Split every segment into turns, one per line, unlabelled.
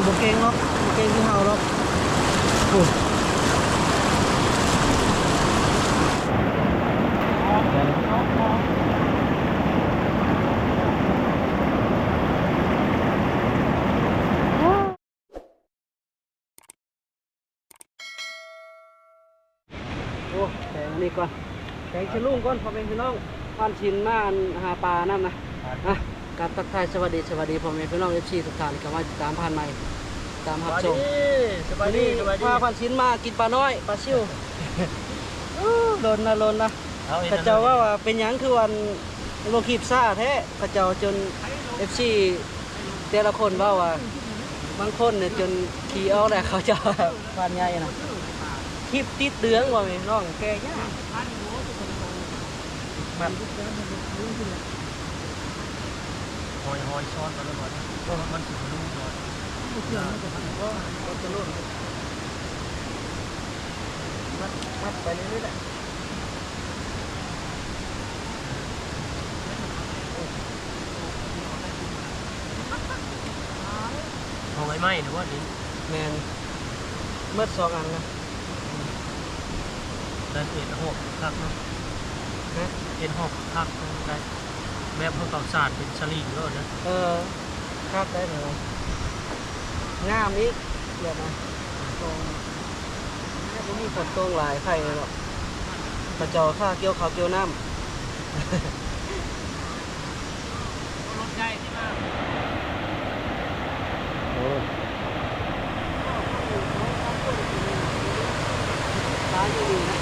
บบุเกงเนาะบุเกงที่เฮาเนาะโอ้โอ้แต่อันนี้ก่อนแต่งชะลุงก่อนพอเป็นพี่น้องควานชินมาอันหาปลานั่นนะอะ การตักทายสวัสดีสวัสดีพ่อแม่พี่น้องเอฟซีทุกท่านที่เข้ามาติดตามผ่านใหม่ตาม
ส
รับ
บาย
ช
ดี
ม
สบายดีสบายดี
พาพันชิ้นมากินปลาน้อยปลาซิวอู้โลนนะโลนนะ
เอาอีก
ข้าเจ้าว่าว่าเป็นหยังคือวันโลคีบซ่าแท้ข้าเจ้าจนเอฟซีแต่ละคนว่าว่าบางคนเนี่ยจนขี่เอาแหละเขาเจ้าฟันใหญ่นะคลิปติดเดืองว่าแม่น้องแกยากมัน
ห อยหอยช้อนมาแล้วก่อนมันสิลูกก่อน
มัดไปเรื่อยๆแหละ
หอยไหมหรือว่าลิ้น
แมนเมื่อสองอันนะ
แต่เอ็นหอกคักเนาะ
ฮะ
เอ็นหอกคักได้ แบบเขาเก่าสาดเป็นสลิงก็นะ
เออคาดได้เลยงามอีกเดี๋ยวนะตรงแค่มีฝนตรงหลายไข่เลยหรอกกระจอข้าเกี่ยวเขาวเกี่ยวน้ำ
รถใหญ่ใช่มำ
โอ้ร้านอยู่ดีนะ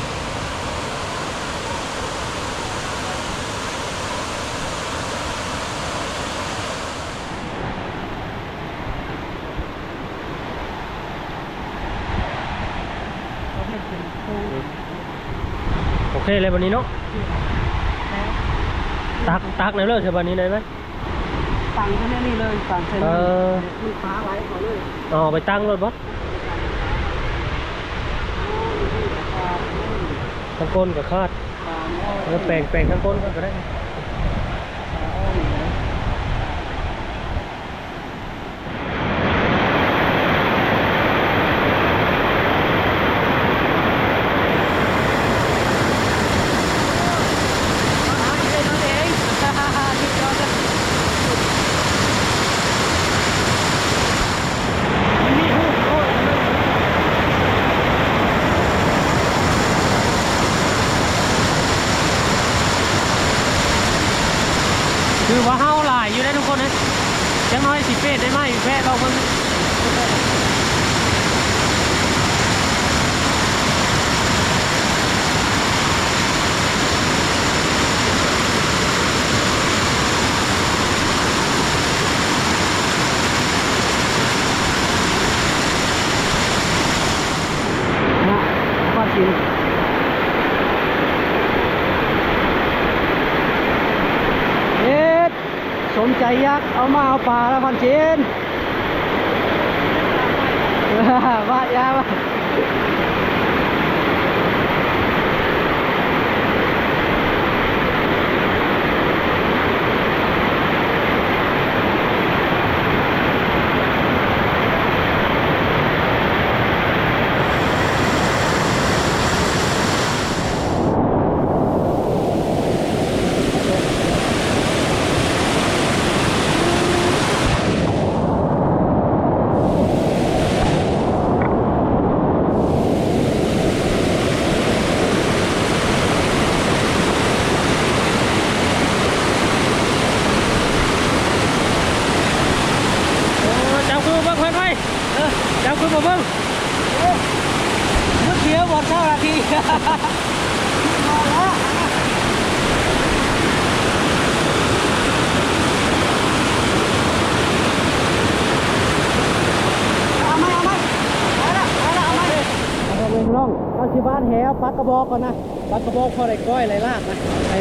เขาให้เป็นคู่
โอ เคเลยวันนี้เนาะตักตักในเรื่องใช่วันนี้เลยไหม
ตังค์แค่นี้เลยตังค์แค่
เอ
นี้
อ
ลูกค้าไว้เขาเลย
อ๋อไปตั้งรถบ่ทั้งก้นกับคาดแล้วแปลงแปลงทั้งก้นก็ได้ คือว่าเฮาหลายอยู่ได้ทุกคนนะจังน้อยสิเป็ดได้ไหมแพะเรามัน
นะก็จริงเอ็ดสมใจ ยักษ์เอามาเอาปลาแล้วพันเชนว่ายาว่า
โอ้จับคือเบิ่งเพิ่นไว้เออจับคือบ่เบิ่ง
นึกเดียวหมดเท่านาที เอาไหมเอาไหมเอาละเอาละเอาไหมเอาไป น้องเอาชิบ้านแหวปักกระบอกก่อนนะปักกระบอกพอได้ก้อยไรลากนะไอ้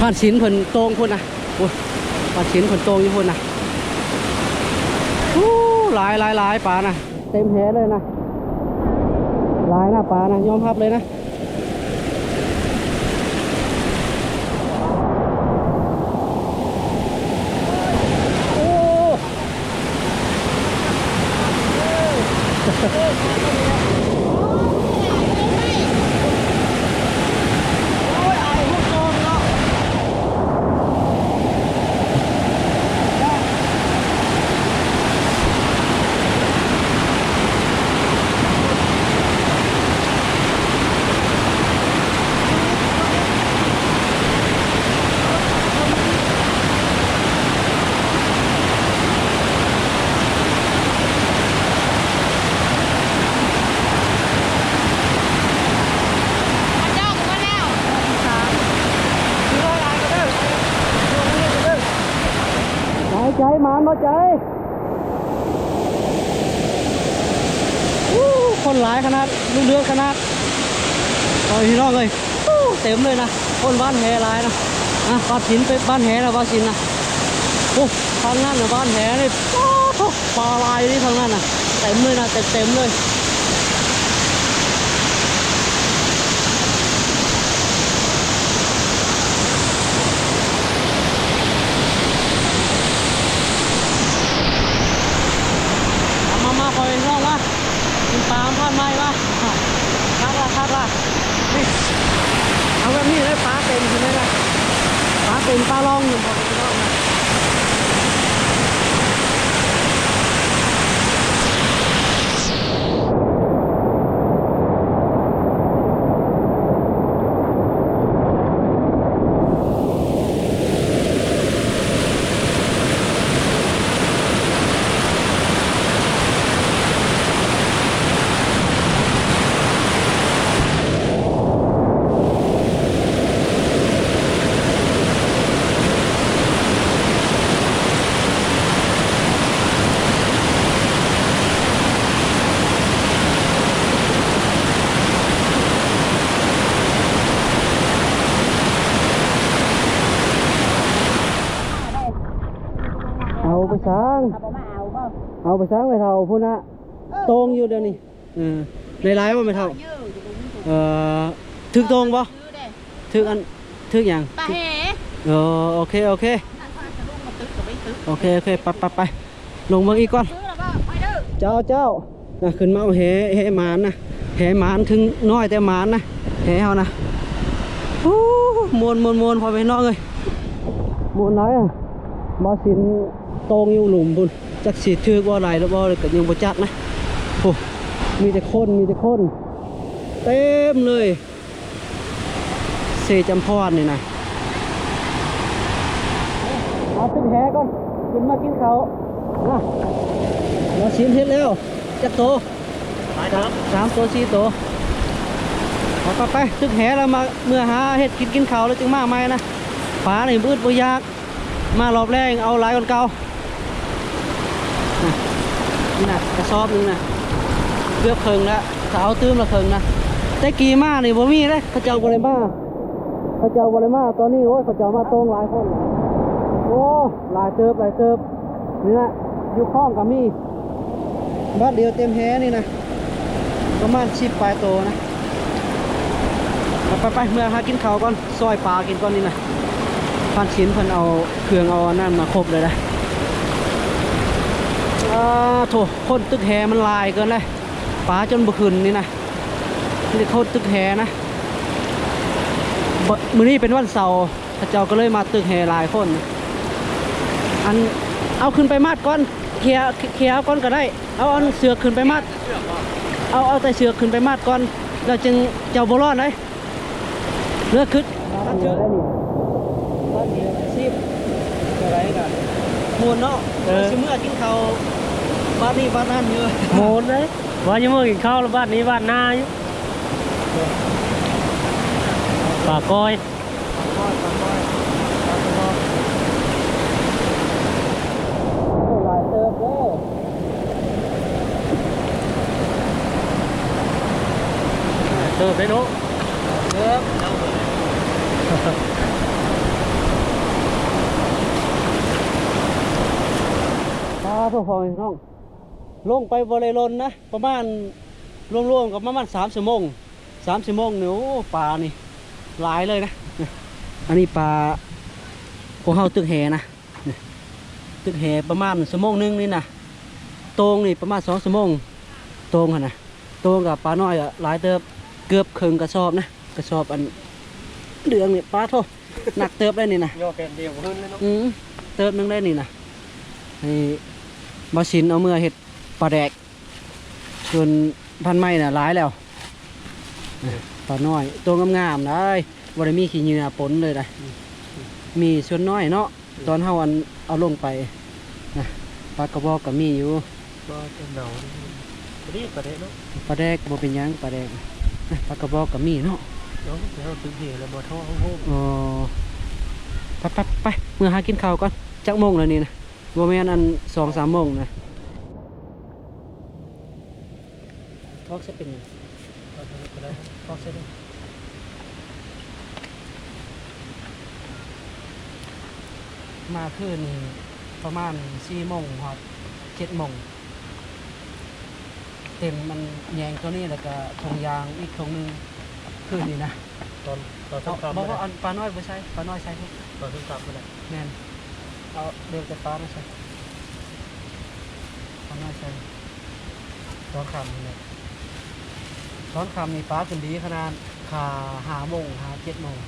ผ่านสินเพิ่นตรงพุ่นนะโอ้ผ่านสินเพิ่นตรงอยู่พุ่นนะอู้หลายหลายหลายปลานะเต็มแหเลยนะ หลายนะปลานะยอมรับเลยนะโอ้ ใจหมานบ่ใจอู้คนหลายขนาดลูกเรือขนาดโอ้ยพี่น้องเลยอู้เต็มเลยนะ คนบ้านแหหลายนะนะปลานสินไปบ้านแหนะปลานสินนะโอ้ทางนั้นนะบ้านแหนี่โอ้โหปลาลายนี่ทางนั้นนะเต็มเลยนะเต็มเต็มเลย เอามามาคอยน้องมากินปลาทอดไม้มาคักละคักละนี่เอาแบบนี้เลยปลาเต็มใช่ไหมล่ะ ปลาเต็มปลาล่องอยู่บอกพี่น้องนะเอาไปสร้าง
เอาบ่มาเอาบ่
เอาไปสร้างไปเท่าพุ่นนะตรงอยู่เดี๋ยวนี้เออในไลฟ์ว่าไม่เท่า
ยื้ออยู่ตรงนี้
เอ่อถึกตรงปะ
ยื้อเด้
ถึกอันถึกอย่าง
ปลาแห่
เออโอเคโอเค
นั่นเขาจะลุกมาตึกกับไม่ตึก
โอเคโอเคไปไปไปลงเมืองอีกก่อน
ซื้อแล้วบ่ไปเด้อ
เจ้าเจ้านะขึ้นมาเอาแหแหหมานนะแหหมานถึงน้อยแต่หมานนะแหเฮานะโอ้มวนมวนมวนพอไปน้องเลยมวนไหนอะบอสิน ตรงอยู่หลุมบุญจักสีถือว่าไรแล้วบ่เลยก็ยังบ่จักนะโอ้มีแต่คนมีแต่คนเต็มเลยเสจำพรนี่นะเอาตึ้งแหก่อนขึ้นมากินเขาวนะเราชิมเฮ็ดแล้วจักโต
ไปครับ
สามตัวสี่ตัวเอาไปไปตึกแหเรามาเมื่อหาเฮ็ดกินกินข้าวแล้วจึงมาใหม่นะฝานี่บืดบ่ยาก มารอบแรกเอาหลายคนเก่าน่ะนี่นะ กระสอบนึงนะเกือบเคิงแล้วถ้าเอาตื้มละเคิงนะแต่กีมานี่บ่มีเลยเขาเจ้าบ่ได้มาเขาเจ้าบ่ได้มาตอนนี้โอ้ยเขาเจ้ามาตรงหลายคนโอ้หลายเติบหลายเติบนี่นะอยู่ข้องกับมีบ้านเดียวเต็มแฮนี่นะประมาณสิบปลายโตนะไปไปเมื่อหากินข้าวก่อนซอยปลากินก่อนนี่นะพันชิ้นเพิ่นเอาเครื่องเอาอนนั่นมาครบเลยนะ อ่าโถคนตึกแฮมันลายเกินเลยปลาจนบ่ขึ้นนี่นะนี่โคตรตึกแฮนะมื้อนี้เป็นวันเสาร์เจ้าก็เลยมาตึกแฮหลายคน อันเอาขึ้นไปมัดก่อนเคลียเคลียก่อนก็ได้ เอาเอาเสือขึ้นไปมัดเอาเอาแต่เสือขึ้นไปมัดก่อนเราจึงเจ้าบรอดเลยเลือกขึ้นตั้งเชือกได้นี่บ้าเดียวซีบอะไรกันมูลเนาะเออชิเมื่อกินข้า บ้านนี้บ้านนั้นเยอะ
โหดเลยว่ายังเมื่อกินข้าวแล้วบ้านนี้บ้านนาอยู่ปากก้อย
ก้อยก้อยก้อยก้อยโอ้หลายเติบเด้อ
เติมได้เนาะ
เติบปลาพวกพอน้อง ลงไปบริลนนะ ประมาณรวมๆกับประมาณสามชั่วโมงสามชั่วโมงเนี่ยโอ้ปลานี่หลายเลยนะ อันนี้ปลาพวกเฮาตึกแหนะตึกแหประมาณชั่วโมงหนึงนี่นะโตงนี่ประมาณสองชั่วโมงโตงหั่นนะโตงกับปลาน้อยอะหลายเติบเกือบครึ่งกระสอบนะกระสอบอันเหลืองนี่ปลาโทหนักเติบได้นี่นะ
ย่อแผ่นเดียวขึ้นเลยเนาะ
อืมเติบหนึงได้นี่นะนี่บาชินเอาเมื่อเห็ด ปลาแดกส่วนพันไม้น่ะร้ายแล้วนะปลาน้อย ตัวงามๆได้บริมีขี้เหงื่อปนเลยนะมีส่วนน้อยเนาะตอนเฮาอันเอาลงไปนะปลากระบอกก็มีอยู่
ก็จะหนาวนี่ประเด็นเนาะ
ปลาแดกบ่เป็นหยังปลาแดกนะปลากระบอกก็มีเนาะ
เนาะแล้วตึกเหี่ยวแล้วบ่ท่อห้องโฮม
อ๋อไปไปไปเมื่อหากินข้าวก่อนจักโมงแล้วนี่นะบ่แม่นอันสองสามโมงนะ ทอกจะเป็นหยังทอกจะได้มาคืนนี่ประมาณสี่โมงครับเจ็ดโมงเต็มมันแยงตัวนี้แล้วก็ทงยางอีกทงหนึงคืนนี้นะ
ตอนตอน
เอา
ค่ำๆ
บอก
ไม่
ว่า
ได้
อันปลาน้อยไม่ใช่ปลาน้อยใช่ทุก
ตอนค่ำๆไม่ได้
แมนเอาเร็วแต่ปลาไม่ใช่ปลาน้อยใช่ร้อนคำนี่แหละ ร้อนคำนี่ปลาขึ้นดีขนาดขาหาโมงหาเจ็ดโมง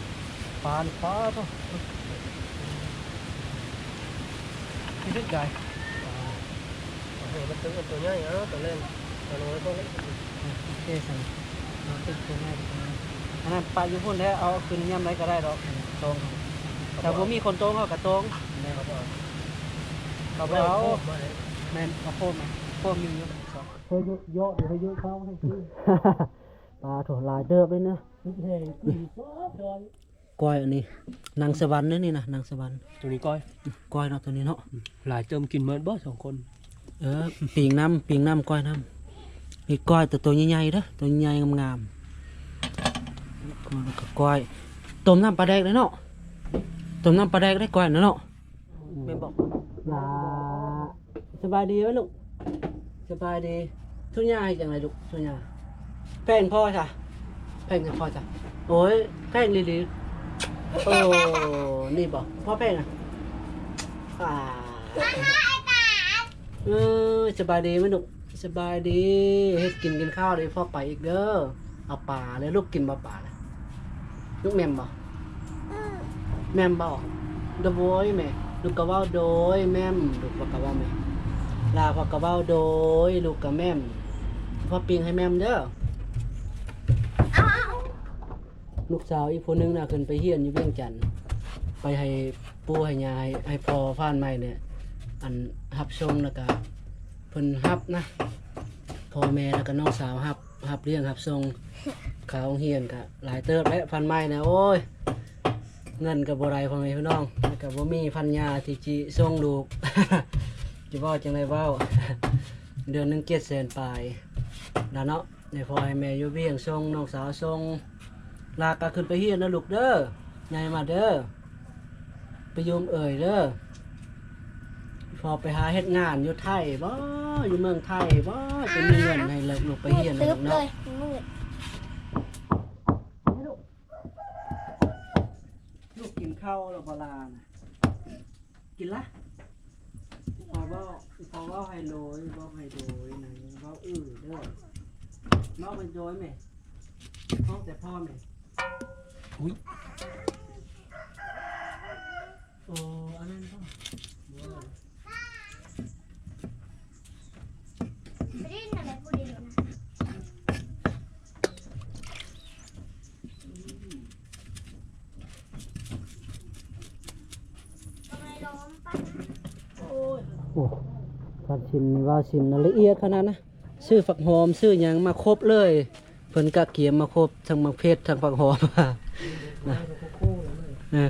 ปลาปลาตัวนี่เป็นไง
โอ้โหมันตึงกันตัวใหญ่เออตัวเล่นตัวน้อยตัวเล็ก
โอเคสั่งเอาตึกตัวง่ายดีกว่าอันนั้นปลาอยู่พุ่นแล้เอาขึ้นย่ำไรก็ได้ดอกตรงแต่ผมมีคนตรงเขากับตรง
แม่เขาบอก
เขาไปเอาแมนเอาโฟมมาโฟมมีอยู่ เฮ้ยเยอะเดี๋ยวเฮ้ยเยอะเข้าให้พี่ปลาถั่วลายเดิบเลยเนอะก้อยอันนี้นางสวรรค์นี่นี่นะนางสวรรค์
ตัวนี้ก้อย
ก้อยเนาะตัวนี้เนาะ
หลายเติมกินเมิดบ่สองคน
เออปีงน้ำปีงน้ำก้อยน้ำมีก้อยแต่ตัวใหญ่ๆเด้อตัวใหญ่ๆงามๆก้อยแล้วก็ก้อยต้มน้ำปลาแดกเลยเนาะต้มน้ำปลาแดกได้ก้อยนะเนาะแม่บอกลาสบายดีไหมลูกส บายดีทุนยาให้จังไรลูกทุนยาแป้งพ่อจ้ะแป้งกับพ่อจ้ะโอ้ยแป้งลีๆโอ้นี่บอกพ่อแป้งอะอ่าเออสบายดีไหมลูกสบายดีเฮ็ดกินกินข้าวเลยพ่อไปอีกเด้อเอาป่าเลยลูกกินบ่ป่าเลยลูกแม่มบ่แม่มบ่โดยแม่ลูกก็เว้าโดยแม่มลูกบ่ก็เว้าแม่ ลาพ่อก็เว้าโดย ลูกก็แม่มพ่อปิงให้แม่มเด้อลูกสาวอีกคนนึงน่ะขึ้นไปเฮียนอยู่เวียงจันทน์ไปให้ปู่ให้ยายให้พ่อฟ้านใหม่เนี่ยอันฮับชมแล้วก็เพิ่นฮับนะพ่อแม่แล้วก็น้องสาวฮับฮับเลี้ยงฮับทรงขาวเฮียนก็หลายเติบและพันไม้นะโอ้ยเงินกับบ่ไรพ่อแม่พี่น้องแล้วก็บ่มีพันยาที่จิส่งลูก จะว้าจังไดเว้าเดือนหนึง7แสนปลายแล้วเนาะในพอให้แม่ยู่เวียงส่งน้องสาวส่งลาก็ขึ้นไปเฮียนนะลูกเด้อใหญ่มาเด้อไปโยมเอ่ยเด้อพอไปหาเฮ็ดงานอยู่ไทยบ่อยู่เมืองไทยบ่จะมีเงินให้เลยลูกไปเรียน
ตึ๊
ลูก
เล
เนาะลูกกินข้าวแล้วบ่ลานะกินละ เว้าพอเว้าให้โดยเว้าให้โดยนะเว้าอื้อเด้อเว้ามันโดยแม่พ่อแต่พ่อแม่
อุ้ย
โอ้อันนั้นพ่อ
ไม่ได้นั่นแหละพูดเดียวนะทำไมล้มปะ
โอ้ฟันชินว่าชินละเอียดขนาดนะซื้อฝักหอมซื้อหยังมาครบเลยเพิ่นกะเกียมมาครบทั้งมักเพชรทั้งฝักหอมนะ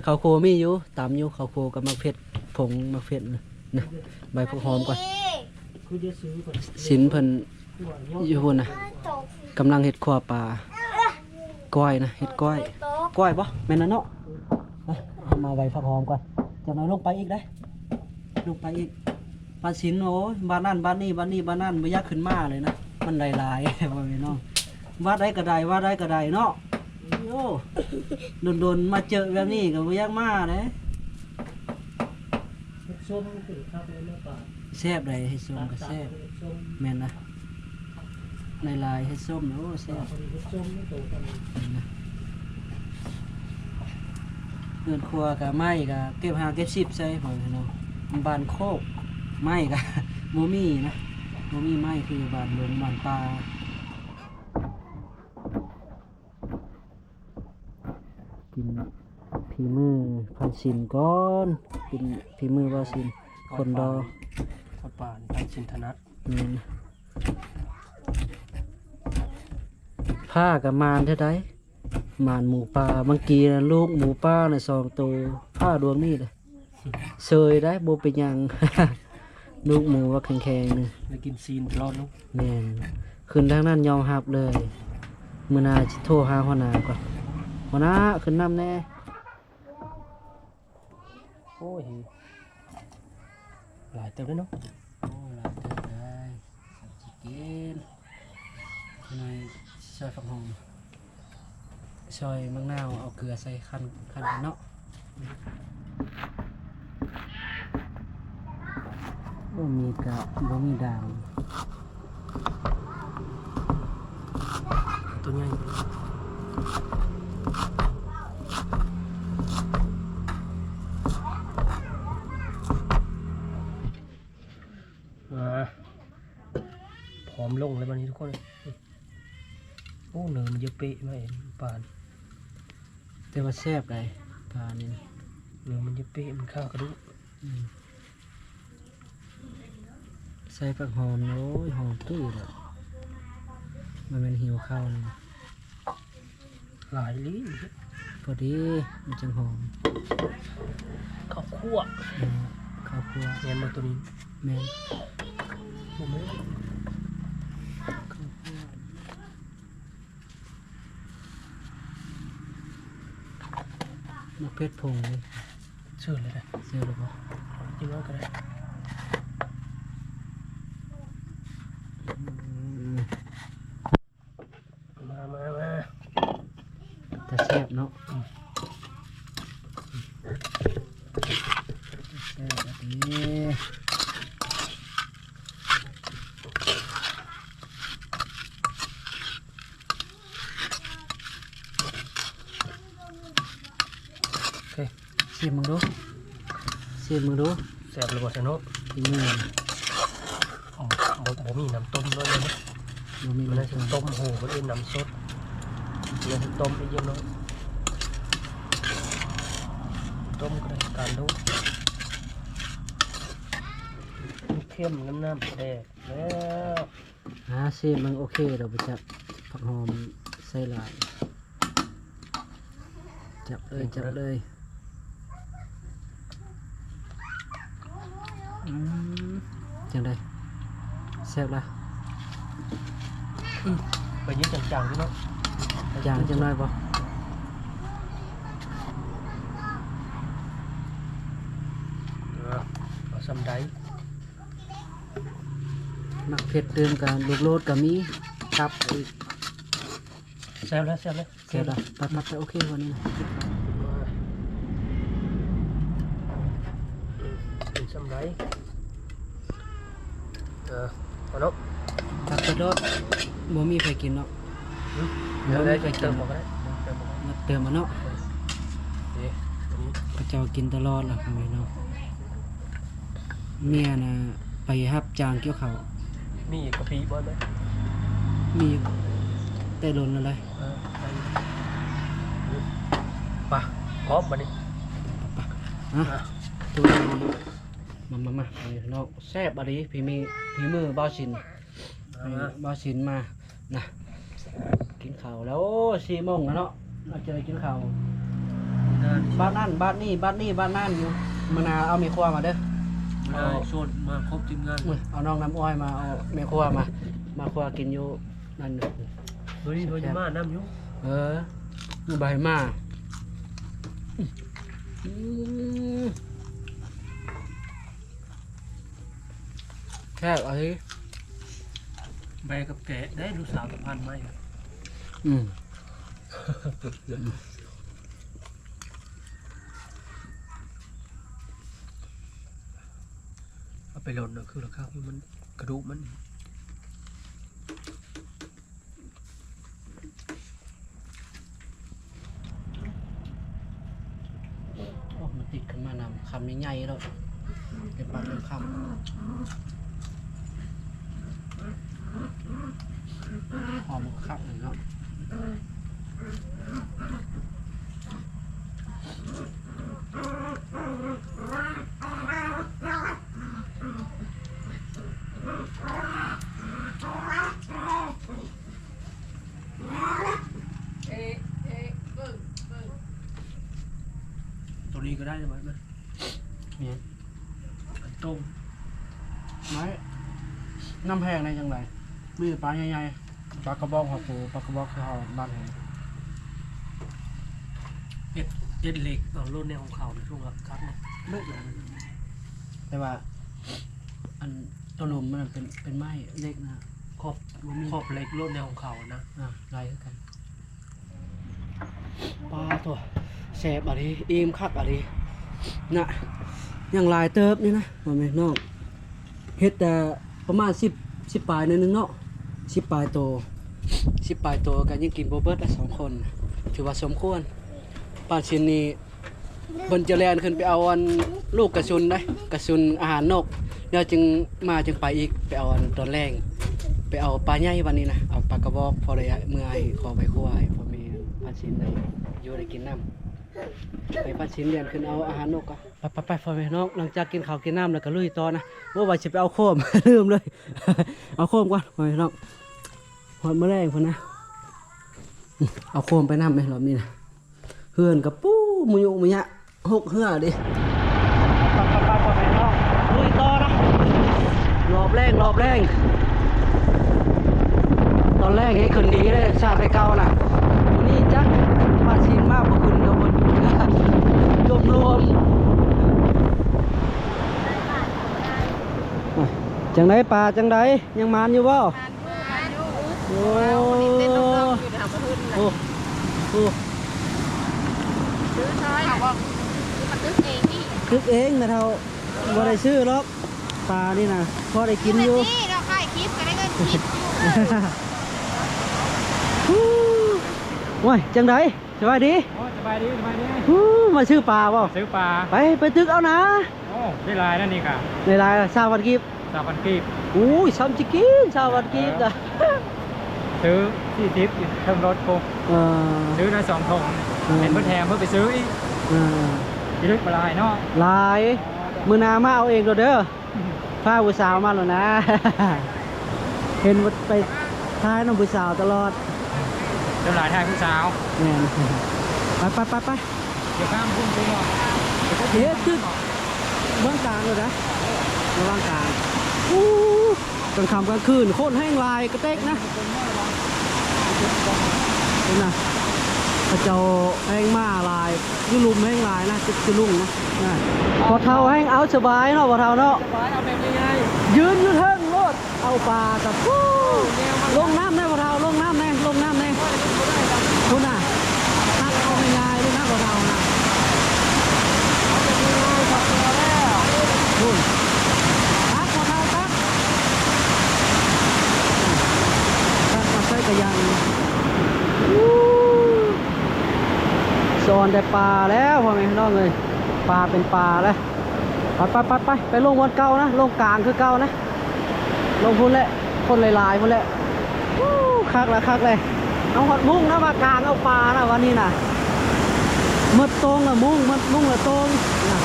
เข้าวโคมีอยู่ตามอยู่ข้าวโคกับมักเพชรผงมักเพชรนะใบผักหอมก่อนสินเพิ่นอยู่พนนะ
กำ
ลังเฮ็ดขวปลาก้อยนะเฮ็ดก้อย
ก้
อยบ่แม่นนะเนาะมาใบผักหอมก่อนจะน้อยลงไปอีกได้ลงไปอีก ปลาสินโอ้ยบ้านนั่นบ้านนี้บ้านนี้บ้านนั่นบ่อยากขึ้นมาเลยนะมันหลายๆว่าแม่น้องว่าได้ก็ได้ว่าได้ก็ได้เนาะโอ้โดนๆมาเจอแบบนี้ก็บ่อยากมาเด้
ส้มคือครับในหน้าป่า
แซ่บได้เฮ็ดส้มก็แซ่บ
ส้ม
แม่นนะในลายเฮ็ดส้มนะโอ้แซ่บ
พอดีส้มไม่ตรงกัน
เงินครัวกับไม้กับเก็บหาเก็บสิบใส่หอยเนาะบานโคก ไม้กับโมมี่นะโมมี่ไม้คือบานหลงบานปลากินพีมือพันสินก่อนกินพีมือว่าสินคนดอ
ข้าวป่านทางชินธนะ
นี่นะผ้ากับมานเท่าไดมานหมูป่าบางกีนะลูกหมูป่าน่ะสองตัวผ้าดวงนี่เลยเซยได้โบเป็นหยัง ลูกหมูว่าแข็งๆนี่
ได้กินซีนตลอดเนาะ
แม่นขึ้นทางนั้นยอมรับเลยมื้อหน้าสิโทรหาหัวหน้าก่อนหัวหน้าขึ้นนำแน่
โอ้ยหลายเติมเลยเนาะ
โอ้หลายเติบได้สิกินหน่อยซอยฝักหอมซอยมะนาวเอาเกลือใส่คั้นคั้นกันเนาะ บ่มีกะบ่มีด่าง
ตัวใหญ่มาผอมลงเลยวันนี้ทุกคนเลยโอ้เนื้อมันเยอะเป๊ะมากเองปาน
แต่ว่าแซ่บเลยปลานี่นะ
เนื้อมันเยอะเป๊ะมันข้าวกระดูก
อืม ใส่ผักหอมโอ้ยหอมตุ้ยเลยมันเป็นหิวข้าวนี่
หลายลิ้น
พอดีมันจังหอม
ข้าวคั่ว
เออข้าวคั่ว
เงี้ยมาตัวนี้
แม่น
ผมไม่
มะเพชรพงเลย
เชื่อเลยนะ
เสียหรือเปล่า
จิ้มน้อยก็ได้
อืม
มามามา
แต่แซ่บเนาะแซ่บแบบนี้
โอเค
ชิมมึงดู ชิมมึงดู
แซ่บเลยบ่ใช่เนาะ
ที่นี่
อ๋อบ่บ่มีน้ำต้มด้วยเลยนะ
มันมี
มัน
อะไร
น่าจะต้มโหมันเอ็นน้ำสดมันน่าจะต้มไปเยอะเนาะต้มก็ได้การดูเข้มน้ำน้ำแดกแล้ว
ฮะชิมมึงโอเคเราไปจับผักหอมใส่หลายจับเลยจับเลยอืม จังไดแซ่บละ
ไปยืดจางๆด้วยเนาะ
จางจังน้อยปะ
เออเอา ซ้ำได้
มักเผ็ดเติมกันลูกโลดกับมีตับอีก
แซ่บแล้วแซ่บแล้ว
แซ่บละตัดตัดไปโอเควันนี้นะ
เป็นซ้ำได้เออเอาเนาะ
ตัดไปโลดบ่มีใครกินเนาะ
เดี๋ยวได้ไปเติมบอกก็ได้เติมบอกก็ได้
มาเติมมาเนาะ
เอ๊ะอันนี้
พระเจ้ากินตลอดล่ะครับพี่น้องเมียน่ะไปรับจ้างเกี่ยวเขาว
มีกะปิบ่ไหม
มีแต่หล่นอะไร
เออไปป่ะพร้อมมาดิ
ฮะตัวมามามาเอาพี่น้องแซ่บอะไรพี่มี พี่มือบ้าวชิน
เอามา
บ้าวชินมานะกินข้าวแล้วโอ้สี่โมงแล้วเนาะเราเจอกินข้าว
นาน
บ้านนั่นบ้านนี่บ้านนี่บ้านนั่นอยู่มานาวเอาเมีครัวมาเด้อ
มาชวนมาครบทีมงาน
มื้อเอาน้องน้ำอ้อยมาเอาเมีครัวมา มาครัวกินอยู่นั่นเด้อ
เฮ้ยโดยมาน้ำอยู่
เอออยู่ใบมาอืม แค่เอ้ย
ใบกับแกะได้ลูกสาวกับพันไหม
อืม
เอาไปหล่นเนอะคือราคาที่มันกระดูกมัน
โอ้มันติดขึ้นมานำคำใหญ่ๆแล้วเต็มปากเต็มคำ หอมคักเลยเนาะ嗯
ตัวนี้ก็ได้ไหมมัน
เนี่ย
อันต้ม
ไม้น้ำแพงในจังไรมีแต่ปลาใหญ่
ปลากระบอกหัวปูปลากระบอกคือเฮาบ้านเฮาเอ็ดเอ็ดเหล็กเอารุ่นในของเขาในช่วงครับนะ
ๆเลิกเลยแต่ว่า อันต้นนมมันเป็นเป็นไม้เล็กนะ
ขอบขอบเหล็กรุ่นในของเขานะ
อะลายคือกันปลาตัวแสบอะไรอิ่มคักอะไรน่ะยังลายเติบนี่นะว่าแม่น้องเฮ็ดแต่ประมาณสิบสิบปลายหนอยนึงเนาะสิบปลายโต สิบปลายโตกันยังกินโบเบิร์ตละสองคน ถือว่าสมควรปลาชินนี้เพิ่นจะแลนขึ้นไปเอาอันลูกกระสุนได้กระสุนอาหารนกเดี๋ยจึงมาจึงไปอีกไปเอาอันตอนแรงไปเอาปลาใหญ่วันนี้นะเอาปลากระบอกพอได้เมื่อให้ขอไปควให้พ่อม่ปลาชินได้อยู่ได้กินน้ำไปปลาชินเรียนขึ้นเอาอาหารนกก็ไปไปไปพอแม่น้องหลังจากกินข้าวกินน้ำแล้วก็ลุยต่อนะว่าว่าจะไปเอาโคมลืมเลย เอาโคมก่อนพอแม่น้อง หอดมื้อแรงพุ่นนะเอาโคมไปน้ำไหมรอบนี้นะเฮือนกับปู้มุยุมุยะหกเฮือดิปักปักปักปักไปน้องลุยต่อนะรอบแรงรอบแรงตอนแรกให้ขึ้นดีเลยชาติไปเก่าน่ะวันนี้จักมาชินมากกว่าขึ้นกับบนรวมรวมๆอะจังไดป่าจังไดยังมานอยู่บ่ โอ้
แล้วนี่เต้นน้องๆอยู่ในหางประพื้น
โอ้โอ้
ซื้อช้อยเอาว่าซื้อมาตึกเองนี่
คึกเองนะเท่าบ่ได้ซื้อหรอกปลานี่นะพอได้กินอยู่
นี่เราขายคลิปก็ได้เงินคลิปอยู่
ฮู้ว้ายจังไดสบายดี
โอ้สบายดีสบายดี
ฮู้มาซื้อปลาบ่
ซื้อปลา
ไปไปตึกเอานะ
โอ้ได้ลายนั่นนี่ค่ะ
ในรายสาววันกีบ
สามพันกีบ
อุ้ยซ้ำจิกินสาววันกีบจ้ะ
ซื้อที่ทิปอยู่เทิงรถโค
เออ
ซื้อได้สองถุง
อืม
เห็นเพื่อแถมเพื่อไปซื้ออีก
เออ
ที่ลึกปลายเนาะ
หลายมือหนามาเอาเองเด้อเด้อพาผู้สาวมาแล้วนะ เห็นว่าไปท้ายน้องผู้สาวตลอด
เดี๋ยวหลายทางผู้สาว
แม่นไปไปไปไป
เดี๋ยวข้ามพุ่งไปเนาะ
เฮ็ดคือเบื้องกลางเลยนะระหว่างกลางอู้ กลางค่ำกลางคืนโคตรแห้งลายกระเตกนะนี่นะพระเจ้าแห้งมาลายอยุลุมแห้งลายนะจะจะลุ่งนะนะพอเท่าแห้งเอาสบายเนาะพอเท่าเนาะ
สบายเอาแบบง่าย
ยืนอยู่เทิงรถเอาปลากับปู้ลงน้ำแน่พอเท่าลงน้ำแน่ลงน้ำแน่คุณน่ะตักเอาง่ายๆเลยนะพอเท่านะคุณตักพอเท่าตัก ตักรยังอู้สอนแต่ปลาแล้วพ่อแม่น้องเลยปลาเป็นปลาแล้วไปไปไปไปไปลงวันเก่านะลงกลางคือเก่านะ ลงพุ่นแหละคนหลายๆพุ่นแหละคักละคักเลยเอาหอดมุ่งนะมากลางเอาปลานะวันนี้นะหมดตรงละมุ่งมดมุ่งละตรงนะ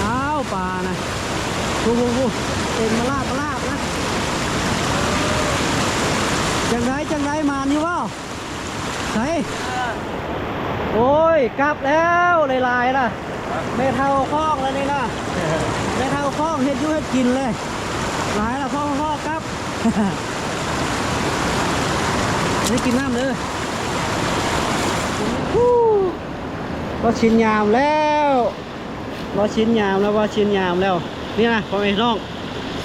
อ่าเอาปลานะ ฟูฟูฟูเต็มมาลาบมาลาบนะจังไรจังไรมานี่ว่าใส่โอ้ยกลับแล้วลายๆล่ะไม่เท่าคล้องแล้วนี่นะไม่เท่าคล้องเฮ็ดอยูเฮ็ดกินเลยหลายละพ่อพ่อกลับนี่กินน้ำเลยฮู้ว่าชิ้นยามแล้วว่าชิ้นยามแล้วว่าชิ้นยามแล้ว นี่นะพ่อแม่น้อง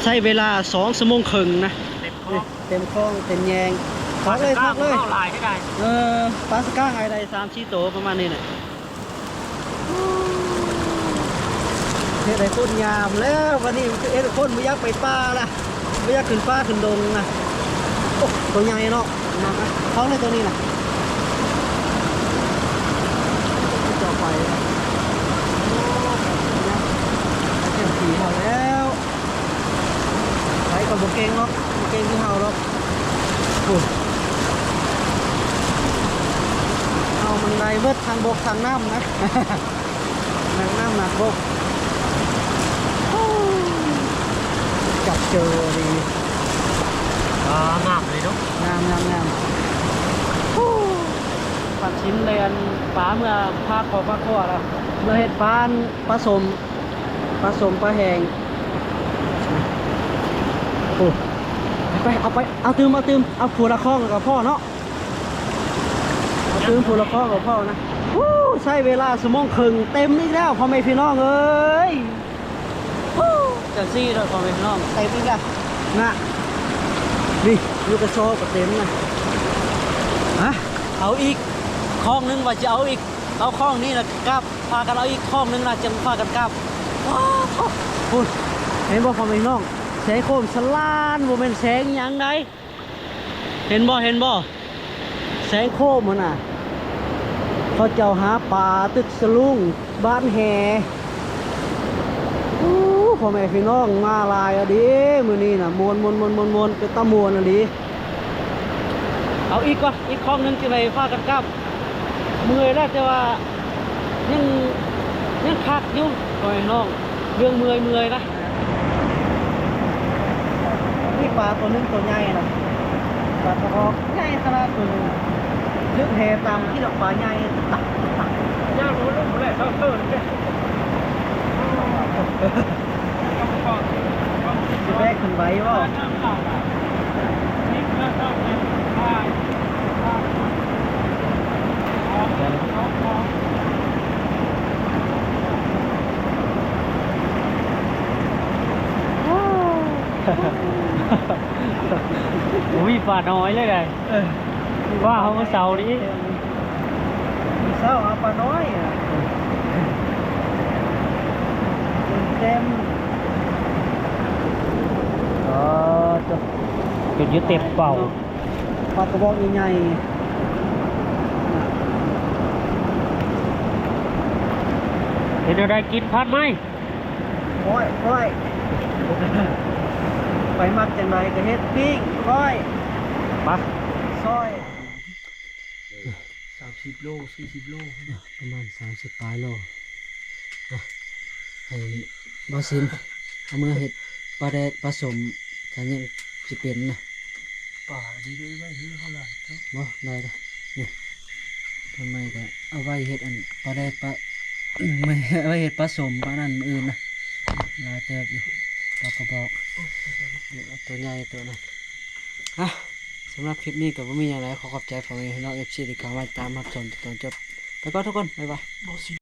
ใช้เวลาสองชั่วโมงครึ่งนะ
เต็มคอ
นี่เต็มคลองเต็มแยงพักเลยพักเลย
เข้าลายให้ได้
เออปลาสก้างไอ้ใดสามชีโตประมาณนี้เนี่ยเฮ็ดไอ้คนยามแล้ววันนี้เฮ็ดไอ้คนไม่อยากไปป่าละไม่อยากขึ้นป่าขึ้นดงนะโอ้ตัวใหญ่เนาะนะท้องเลยตัวนี้นะจ่อไปโอ้นะเต็มสีเขาแล้วไปกั บโบเกงหรอกโบเกงที่เฮาหรอกโอ้เอามันไดเวิร์ดทางบกทางน้ำนะทางน้ำหนักบกโอ้จับเจอดี
อ่างามเลยเนาะ
งามงามงามปัดชสินเลยนปลาเมื่อพาคขอปลาขอแล้วเราเห็ดปลานผสมผสมปลาแห้ง โอ้ไปเอาไปเอาตืมเอาตืมเอาผัวละข้องกับพ่อเนาะเอาตืมผัวละข้องกับพ่อนะวู้ใช้เวลาสมองครึ่งเต็มอีกแล้วพ่อแม่พี่น้องเอ้ยวู้จะซี่เลยพ่อแม่พี่น้องเต็มอีกแล้วนะนี่ลูกกระโซก็เต็มนะฮะเอาอีกคลองหนึงว่าจะเอาอีกเอาคลองนี้นะกลับพากันเอาอีกคลองหนึงนะจะพากันกลับว้าวคุณเห็นบ่พ่อแม่พี่น้อง แสงโคมสลานบ่แม่นแสงยังไดเห็นบ่เห็นบ่แสงโคมมันน่ะเขาเจ้าหาปลาตึกสลุงบ้านแหอู้พ่อแม่พี่น้องมาลายอะดิมือนี้นะมวนมวนมวนมวนมวนเป็นตะมวนอะดิเอาอีกก่อนอีกคลองนึงจะไปพากันกลับเมื่อยแล้วแต่ว่ายังยังคักอยู่ก่อยน้องเรื่องเมื่อยเมื่อยนะ นี่ปลาตัวนึงตัวใหญ่นะปลากระบอกใหญ่ขนาดตัวนึงลึกแหตามที่ดอกปลาใหญ่ตักตัก
ย่างรู้ลูกแหละเท่าเท่าเนี่ย
จะแบกขึ้นไปว้บ่ อุ้ยปลาน้อยเลยไงว่าเขาเมื่อเสาร์นี้เสาร์เอาปลาน้อยอะเต็มอ๋อจะ
จุดยึดเต็มเป่า
ปลากระบอกใหญ่
เห็นอะไรกินพัดไหม
ๆก้อยก้อย ไปมักจังไรก็เฮ็ดปิ้งก้อย
มา
ซอย
สามสิบโลสี่สิบโล
ประมาณสามสิบปลายโลอะให้บอสินเอามือเห็ดปลาแดกผสมกันยังจะเป็นนะ
ป่าดีด้วยไม่ซื้อเท่าไหร่เท่า
บ่ได้ละนี่ทำไมก็เอาไว้เห็ดอันปลาแดกปลาไม่เอาไว้เห็ดผสมปลานั่นมื้ออื่นนะหลายเติบอยู่ ปลากระบอกเดี๋ยวเอาตัวใหญ่ตัวนั้นอะสำหรับคลิปนี้ก็ไม่มีอะไรขอขอบใจฝั่งพี่น้องเอฟซีที่เข้ามาตามรับชมจนจบไปก่อนทุกคน บ๊ายบาย